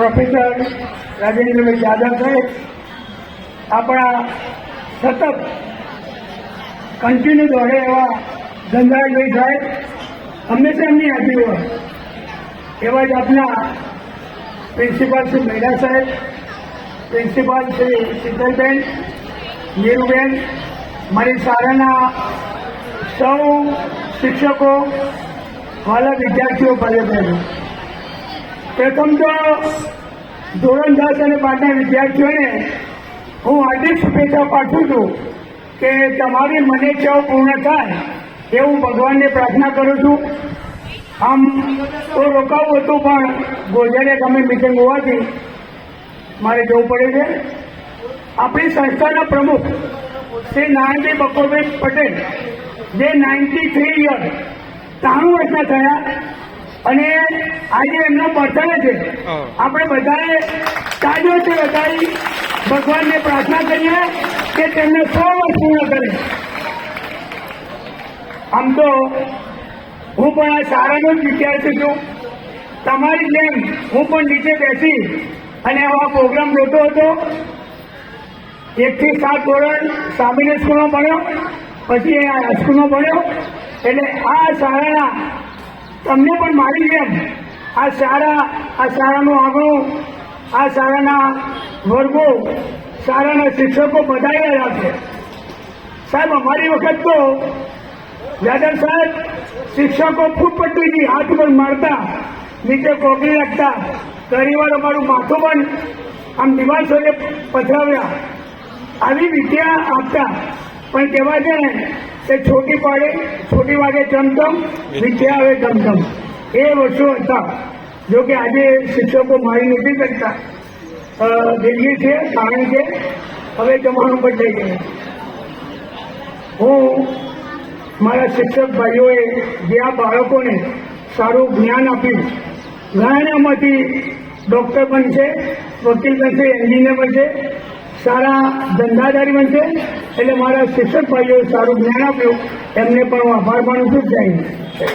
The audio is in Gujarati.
પ્રોફેસર રાજેન્દ્રભાઈ યાદવ સાહેબ, આપણા સતત કન્ટિન્યુ દોડે એવા ધનરાજભાઈ સાહેબ હંમેશા એમની હાજરી હોય. એવા જ આપના પ્રિન્સિપાલ શ્રી મહિલા સાહેબ, પ્રિન્સિપાલ શ્રી શીતલબેન, નીરુબેન, મારી શાળાના સૌ શિક્ષકો, વાલા વિદ્યાર્થીઓ ભલે બહેનો. પ્રથમ તો ધોરણ દસ અને બારના વિદ્યાર્થીઓને હું હાર્દિક શુભેચ્છા પાઠવું છું કે તમારી મને ચાવ પૂર્ણ થાય એવું ભગવાનને પ્રાર્થના કરું છું. આમ તો રોકાવું હતું, પણ ગોજરે ગમે મિટિંગ હોવાથી મારે જવું પડે છે. આપણી સંસ્થાના પ્રમુખ શ્રી નારાયણભાઈ બકોરભાઈ પટેલ, જે નાઇન્ટી થ્રી યર ત્રાણું વર્ષના થયા અને આજે એમનો બર્થડે છે. આપણે બધાએ તાજોથી બધાઈ ભગવાનને પ્રાર્થના કરીએ કે તેમને સો વર્ષ પૂર્ણ કરે. આમ તો હું પણ આ શાળાનો જ વિદ્યાર્થી છું. તમારી જેમ હું પણ નીચે બેસી અને આ પ્રોગ્રામ જોતો હતો. એકથી સાત ધોરણ સામાન્ય સ્કૂલમાં ભણ્યો પછી આ હાઈસ્કૂલમાં ભણ્યો. એટલે આ શાળાના તમને પણ મારી જેમ આ શાળા, આ શાળાનું આંગણું, આ શાળાના વર્ગો, શાળાના શિક્ષકો બધાએ રાખે સાહેબ, અમારી વખત તો યાદવ સાહેબ શિક્ષકો ફૂટપટ્ટીથી હાથ પર મારતા, નીચે કોકરી રાખતા ઘણીવાર અમારું માથું પણ આમ દિવાલ સાથે પથરાવ્યા. આવી વિદ્યા આપતા. પણ કહેવાય છે ને કે છોટી પાડે, છોટી વાગે ચમચમ વિદ્યા આવે ચમચમ. એ વર્ષો હતા. જો કે આજે શિક્ષકો મારી નથી કરતા દિલ્હી છે કારણ કે હવે જમાનું બદલાઈ ગયું. હું, મારા શિક્ષક ભાઈઓએ જે આ બાળકોને સારું જ્ઞાન આપ્યું ઘણામાંથી ડૉક્ટર બનશે વકીલ બનશે એન્જિનિયર બનશે સારા ધંધાદારી બનશે. એટલે મારા શિક્ષક ભાઈઓએ સારું જ્ઞાન આપ્યું. એમને પણ હું આભાર માનું છું. જય